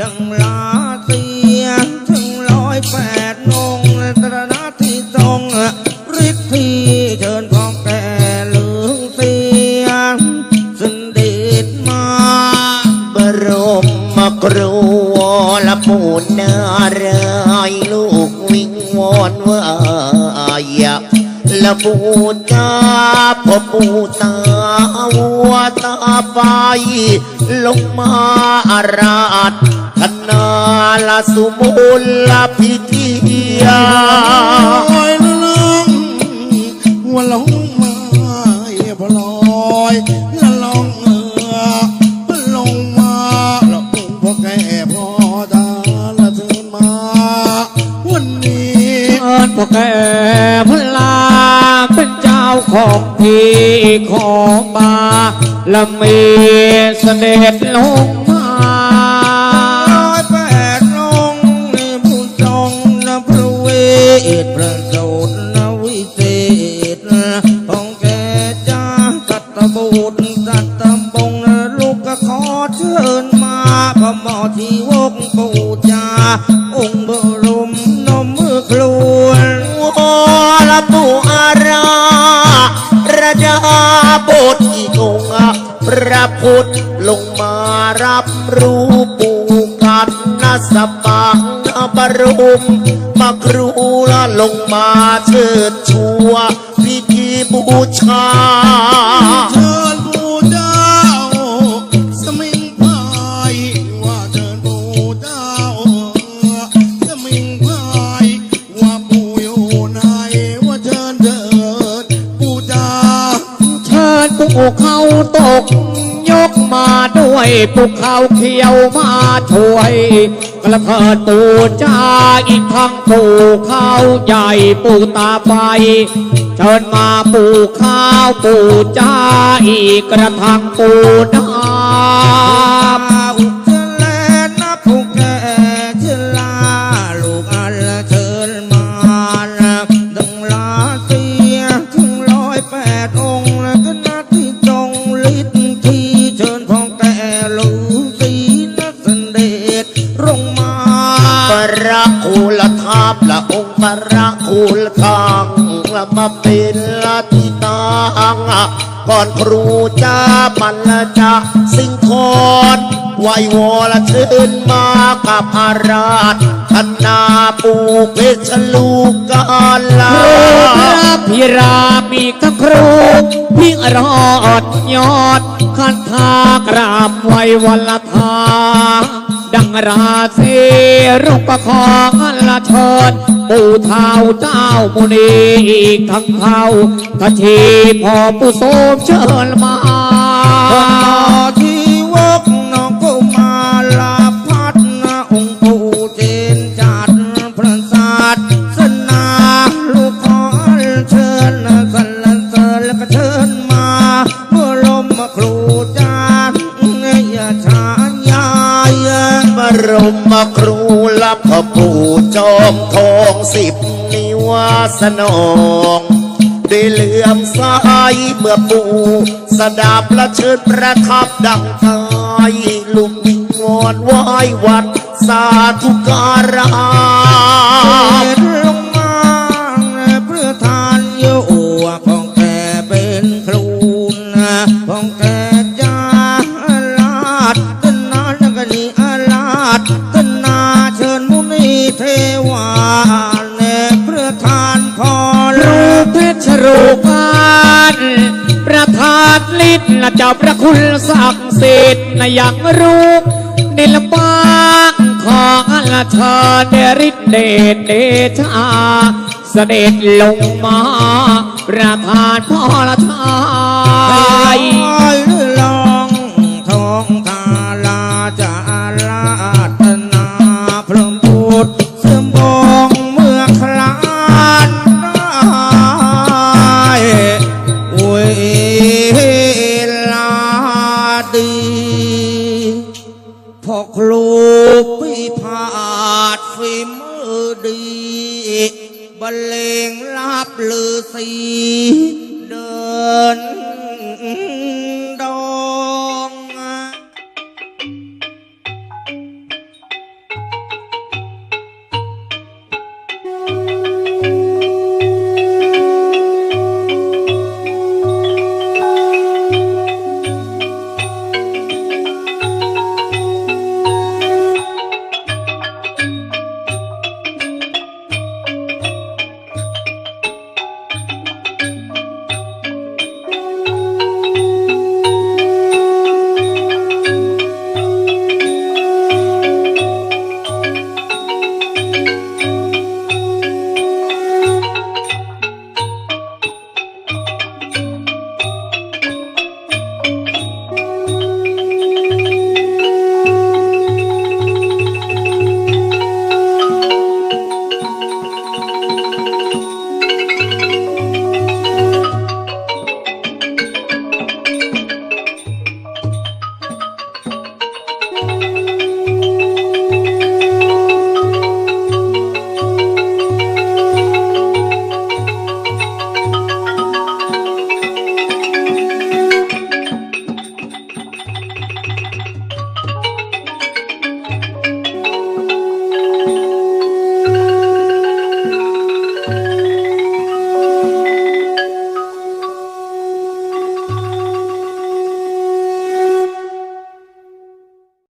ดังลาเตียถึงร้อยแปดนงตรณะที่ทรงฤทธิ์เชิญของแกเหลืองเสียสันเดชมาบรมมกรูละปูนเรายลูกวิ่งวอนว่าอย่าละปูนตาพปูตา วัวตาไฟลงมาอาราดคณาละสุมุลละพิธียาลอยลลงว่าลงมาอยลอยละลองเอือลงมาละองค์พ่อแก่พ่อตาละเธอมา วันนี้เอิญพ่อแก่พลา ของที่ขอบาละมีเสด็จลงมาร้อยแปดองในผู้ทรงนะพระเวทประโสดนะวิเศษของแกจ้าสัตบูตรสัตบงลูกก็ขอเชิญมาพระหมอที่วกปูจา บทอีกองค์พระพุทธลงมารับรู้ปูกันนัสปังบรุมมาครูละลงมาเชิดชัวพิธีบูชา ตก ยกมาด้วยภูเขาเขียวมาช่วย กระเทิดปูจ้าอีกทั้งปูเขาใหญ่ปูตาไฟเชิญมาปูข้าวปูจ้าอีกกระทังปูนา คูลทางละมาเป็นละที่ตังก่อนครูจ้ามันละจะสิงคอนไหววอละเชิญมากับอาราธคณาปูเพชรลูกกาลาำครูพระพิรามีทั้งครูพิงรอดยอดคันทากราบไหววันละทาดังราศีรุปประคองละชิญ ปู่เท้าเจ้ามุนีอีกทั้งเท้าทัชีพอปู่โสมเชิญมาที่วกน้องก็มาลาพัดนะองค์ปู่เจนจัดพระศาสนาลูกขอเชิญนะสรรเสริญแล้วก็เชิญมาเมื่อลมมาครูจานอย่าช้ายายบรมครูรับ อมทองสิบนิวาสนองได้เหลื่อมสายเมื่อปูสดาบและเชิญประทับดังทายลุกวิงวอนไหว้วัดสาธุการาม รรูปานประธานลิศนะเจ้าพระคุณศักดิ์สิทธิ์นะยังรู้นิลปางของอัลเชิญเดริเดชเดชาเสด็จลงมา ประธานพ่อละทาย รูพิพาทฝีมือดีบรรเลงลาบลือสีเดิน